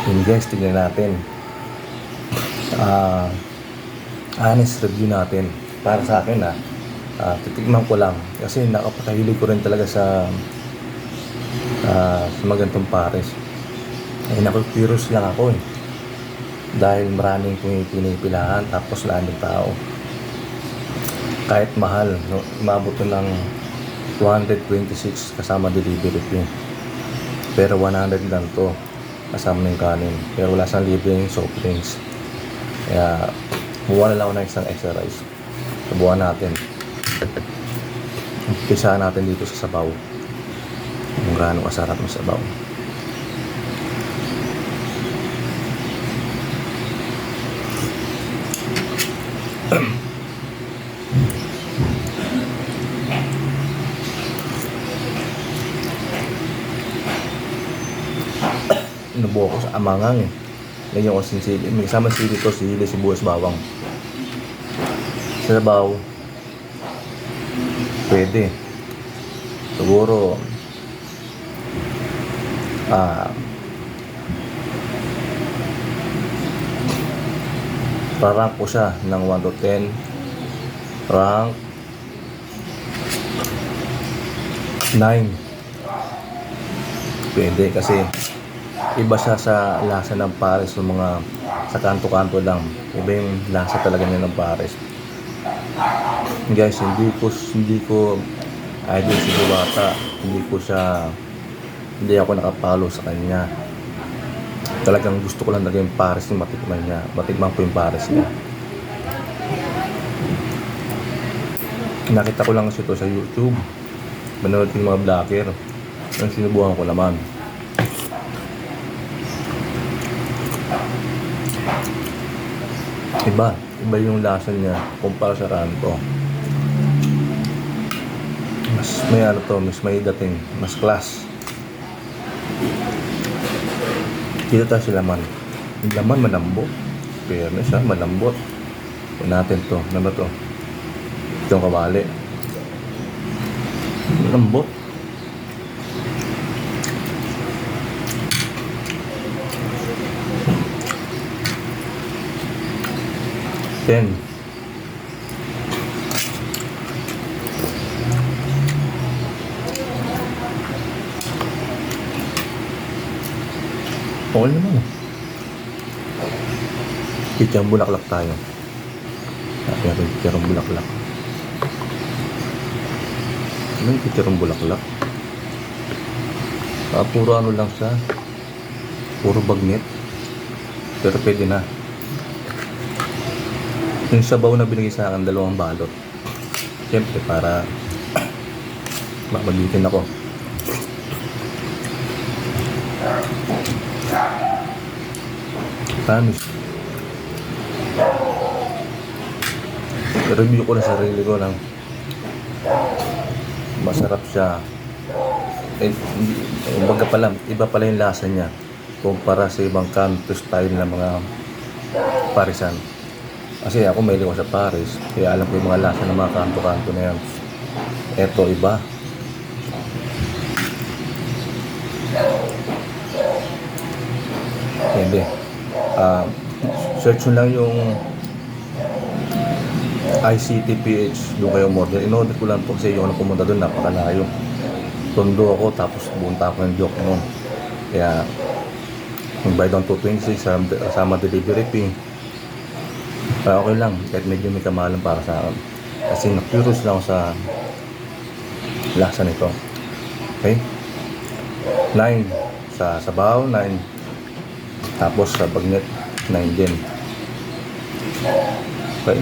Yun guys, tignan natin. Ah, honest review natin. Para sa akin ah, ah, titigman ko lang. Kasi nakapakahilig ko rin talaga sa ah, sa magantong pares. Ay naku-curious lang ako eh. Dahil maraming pinipilahan tapos maraming tao. Kahit mahal, no, umabot ng 226 kasama delivery fee. Pero 100 lang to kasama yung kanin. Pero wala siyang libreng soft drinks. Kaya, buwan na lang ako ng isang extra rice. Subukan natin. Umpisa natin dito sa sabaw. Kung gaano kasarap ng sabaw. Inubo ko sa amangang eh. Ganyan ko sin sili. May kasama sili to, sili, sibuyas, bawang. Sa sabaw, pwede. Siguro, ah, rank ko siya ng 1 to 10. Rank 9. Pwede kasi iba siya sa lasa ng pares ng mga sa kanto-kanto lang. Iba yung lasa talaga niya ng pares. Guys, hindi ko hindi ko idol si Diwata. Hindi ko siya hindi ako nakapalo sa kanya. Talagang gusto ko lang talaga yung pares yung matikman niya. Matikman ko yung pares niya. Nakita ko lang kasi ito sa YouTube. Manood ko yung mga vlogger. Ang sinubukan ko naman. Iba. Iba yung lasa niya kumpara sa ranto. Mas may ano to, mas may dating, mas class. Dito tayo sa laman. Yung laman malambot. Fairness ha, malambot. Ito natin to. Ano ba to? Itong kabali. Malambot. Ten. Okay naman. Pityang bulaklak tayo. Sabi natin pityang bulaklak. Ano yung pityang bulaklak? Ah, puro ano lang siya. Puro bagnet. Pero pwede na. Yung sabaw na binigay sa akin, dalawang balot. Siyempre, para mapagitin ako. Promise. Review ko na sarili ko lang. Masarap siya. Eh, hindi, umaga pa lang, iba pala yung lasa niya kumpara sa ibang kanto style ng mga parisan. Kasi ako may ko sa Paris, kaya alam ko yung mga lasa ng mga kanto-kanto na yan. Eto iba. Hindi. Ah, search nyo lang yung ICTPH doon kayo order. In-order ko lang po kasi yung ako pumunta doon, napakalayo. Tondo ako, tapos bumunta ako ng joke noon. Kaya, nag-buy down to 26 sama, sama delivery fee. Ah, okay lang, kahit medyo may kamahalan para sa akin. Kasi na-curious lang ako sa lasa nito. Okay? 9 sa sabaw, 9 tapos sa bagnet, 9 din. Okay?